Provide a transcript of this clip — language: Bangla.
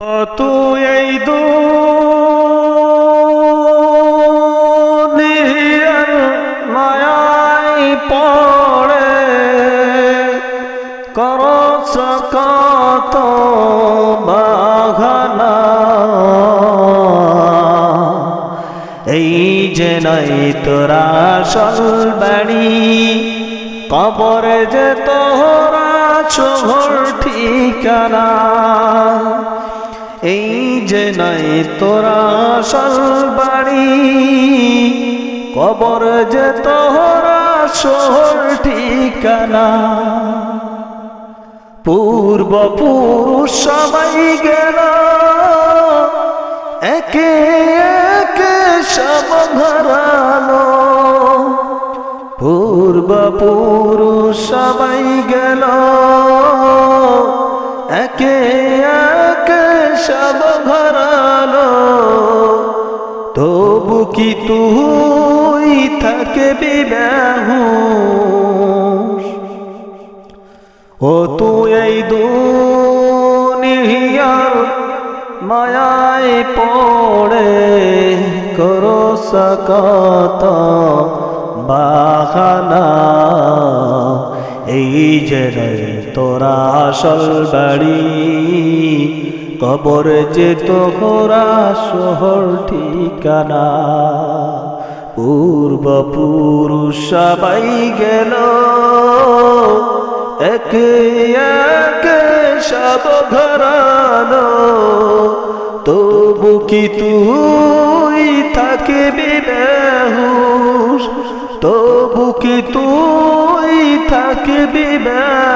তুই এই দুনিয়ার মায়ায় পড়ে। কর বাঘানা এই যে নাই তোরা সল বাড়ি কবর যে তোরা শহর ঠিকানা। এই যে নাই তোরা বাড়ি, কবর যে তোরা শহর ঠিকানা। পূর্ব পুরুষ সবাই গেল, একে একে সব ঘরালো। পূর্ব পুরুষ সবাই গেল সব ঘরালো তবু কি তুই থাকবি বেহুশ ও তুই এই দুনিয়ার মায়ায় পড়ে, করো সকত বাহানা। এই যে তোরা আসল বাড়ি কবর যে তোরা শহর ঠিকানা। পূর্ব পুরুষ সবাই গেল। একে একে সব ঘরানো। তবু কি তুই থাকবি বেহুশ? তবু কি তুই থাকবি বেহুশ